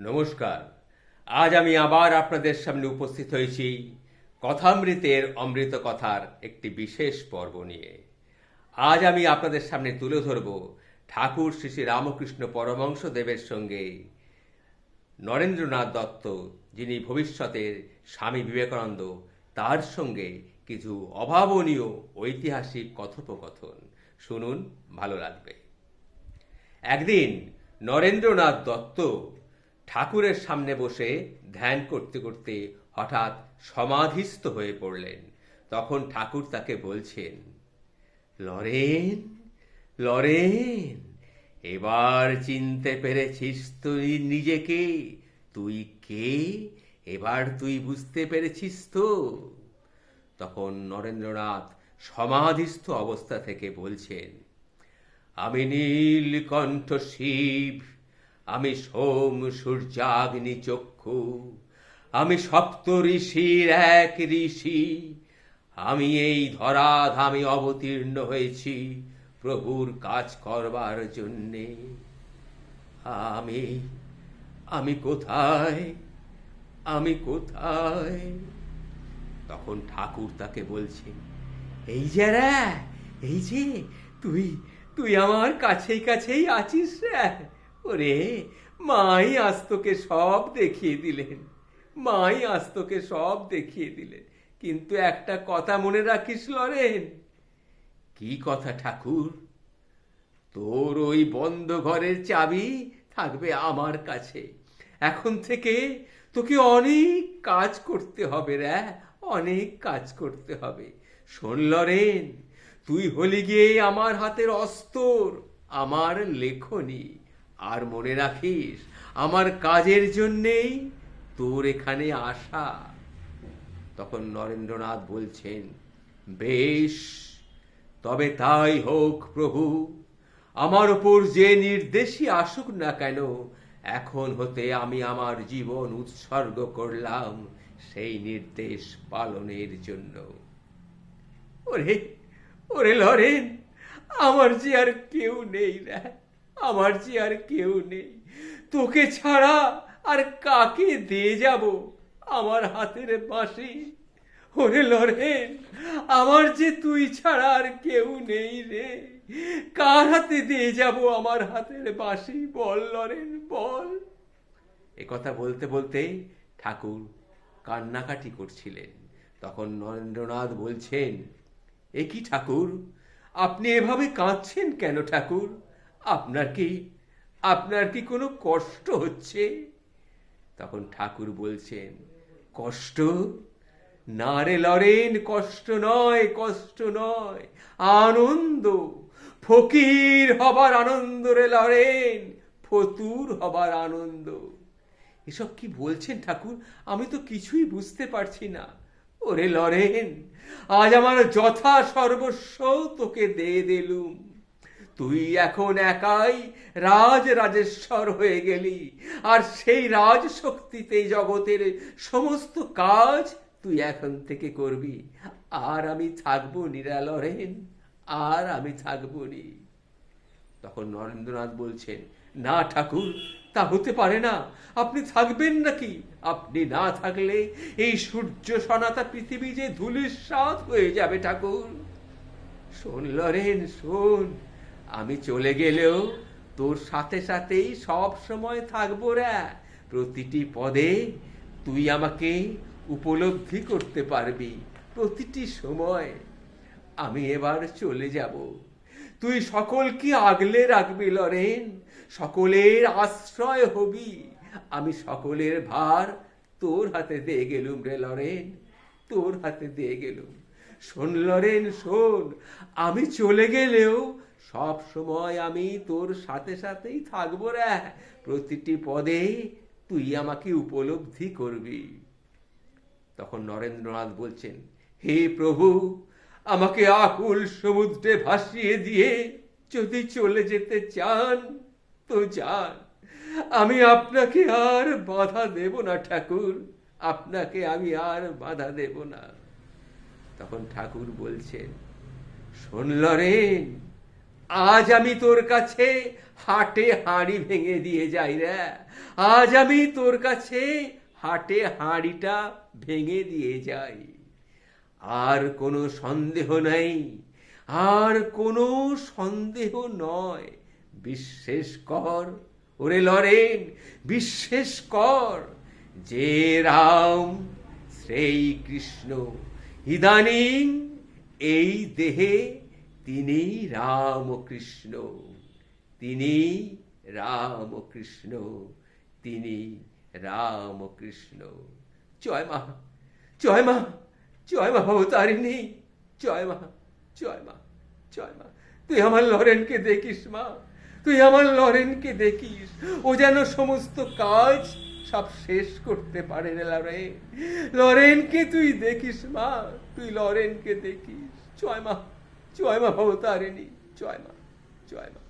নমস্কার। আজ আমি আবার আপনাদের সামনে উপস্থিত হয়েছি কথামৃতের অমৃত কথার একটি বিশেষ পর্ব নিয়ে। আজ আমি আপনাদের সামনে তুলে ধরব ঠাকুর শ্রী শ্রী রামকৃষ্ণ পরমংশ দেবের সঙ্গে নরেন্দ্রনাথ দত্ত, যিনি ভবিষ্যতের স্বামী বিবেকানন্দ, তার সঙ্গে কিছু অভাবনীয় ঐতিহাসিক কথোপকথন। শুনুন, ভালো লাগবে। একদিন নরেন্দ্রনাথ দত্ত ঠাকুরের সামনে বসে ধ্যান করতে করতে হঠাৎ সমাধিস্থ হয়ে পড়লেন। তখন ঠাকুর তাকে বলছেন, লরেন লরেন, এবার চিনতে পেরেছিস তুই নিজেকে। তুই কে? এবার তুই বুঝতে পেরেছিস তো? তখন নরেন্দ্রনাথ সমাধিস্থ অবস্থা থেকে বলছেন, আমি নীলকণ্ঠ শিব আমি সোম সূর্যাগ্নি চক্ষু, আমি সপ্ত ঋষির এক ঋষি, আমি এই ধরাধামে অবতীর্ণ হয়েছি প্রভুর কাজ করবার জন্যে। আমি আমি কোথায়? আমি কোথায়? তখন ঠাকুর তাকে বলছে, এই যে রে, এই যে, তুই তুই আমার কাছেই কাছেই আছিস রে। ওরে, মাই আজ তোকে সব দেখিয়ে দিলেন, মাই আজ তোকে সব দেখিয়ে দিলেন, কিন্তু একটা কথা মনে রাখিস লরেন। কি কথা ঠাকুর? তোর ওই বন্ধ ঘরের চাবি থাকবে আমার কাছে। এখন থেকে তোকে অনেক কাজ করতে হবে রে, অনেক কাজ করতে হবে। শোন লরেন, তুই হলি গিয়ে আমার হাতের অস্তর, আমার লেখনি। আর মনে রাখিস, আমার কাজের জন্যেই তোর এখানে আসা। তখন নরেন্দ্রনাথ বলছেন, বেশ, তবে তাই হোক প্রভু, আমার ওপর যে নির্দেশই আসুক না কেন, এখন হতে আমি আমার জীবন উৎসর্গ করলাম সেই নির্দেশ পালনের জন্য। ওরে ওরে লরেন আমার যে আর কেউ নেই রে। আমার যে আর কেউ নেই। তোকে ছাড়া আর কাকে দিয়ে যাব? আমার হাতের বাঁশি। ওরে লরেন, আমার যে তুই ছাড়া আর কেউ নেই রে। কার হাতে দিয়ে যাব আমার হাতের বাঁশি? বল লরেন, বল। এ কথা বলতে বলতে ঠাকুর কান্নাকাটি করছিলেন। তখন নরেন্দ্রনাথ বলছেন, এ কি ঠাকুর? আপনি এভাবে কাঁদছেন কেন ঠাকুর? আপনার কি আপনার কি কোনো কষ্ট হচ্ছে? তখন ঠাকুর বলছেন, কষ্ট? না রে লরেন, কষ্ট নয় কষ্ট নয়, আনন্দ। ফকির হবার আনন্দ রে লরেন, ফতুর হবার আনন্দ। এসব কি বলছেন ঠাকুর? আমি তো কিছুই বুঝতে পারছি না। ওরে লরেন, আজ আমার যথা সর্বস্ব তোকে দিয়ে দিলুম। তুই এখন একাই রাজ রাজেশ্বর হয়ে গেলি, আর সেই রাজ শক্তিতে জগতের সমস্ত কাজ তুই এখন থেকে করবি। আর আমি থাকব নিরালরেন, আর আমি থাকব নি তখন নরেন্দ্রনাথ বলছেন, না ঠাকুর, তা হতে পারে না। আপনি থাকবেন নাকি? আপনি না থাকলে এই সূর্য সনাতা পৃথিবী যে ধুলির সাত হয়ে যাবে ঠাকুর। শোন লরেন, শোন। আমি চলে গেলেও তোর সাথে সাথেই সব সময় থাকব রে। প্রতিটি পদে তুই আমাকে উপলব্ধি করতে পারবি প্রতিটি সময়। আমি এবার চলে যাব। তুই সকলকে আগলে রাখবি লরেন। সকলের আশ্রয় হবি। আমি সকলের ভার তোর হাতে দিয়ে গেলুম রে লরেন, তোর হাতে দিয়ে গেলুম। শোন লরেন, শোন, আমি চলে গেলেও সব সময় আমি তোর সাথে সাথেই থাকব রে। প্রতিটি পদে তুই আমাকে উপলব্ধি করবি। তখন নরেন্দ্রনাথ বলছেন, হে প্রভু, আমাকে আকুল সমুদ্রে ভাসিয়ে দিয়ে যদি চলে যেতে চান, তো যান। আমি আপনাকে আর বাধা দেব না ঠাকুর, আপনাকে আমি আর বাধা দেব না। তখন ঠাকুর বলছেন, শোন লরেন আজ আমি তোর কাছে হাটে হাঁড়ি ভেঙে দিয়ে যাই রে। আজ আমি তোর কাছে হাটে হাঁড়িটা ভেঙে দিয়ে যাই। আর কোনো সন্দেহ নাই, আর কোনো সন্দেহ নয়। বিশ্বাস কর ওরে লরেন বিশ্বাস কর যে রাম সেই কৃষ্ণ ইদানিং এই দেহে তিনি রামকৃষ্ণ। তিনি রামকৃষ্ণ। তিনি রামকৃষ্ণ। জয় মা জয় মা জয় মা অবতারিণী। জয় মা মা তুই আমার লরেনকে দেখিস মা, তুই আমার লরেনকে দেখিস। ও যেন সমস্ত কাজ সব শেষ করতে পারে না লরেন। লরেনকে তুই দেখিস মা, তুই লরেনকে দেখিস। জয় মা। জয় মা ভবতারিণী জয় মা জয় মা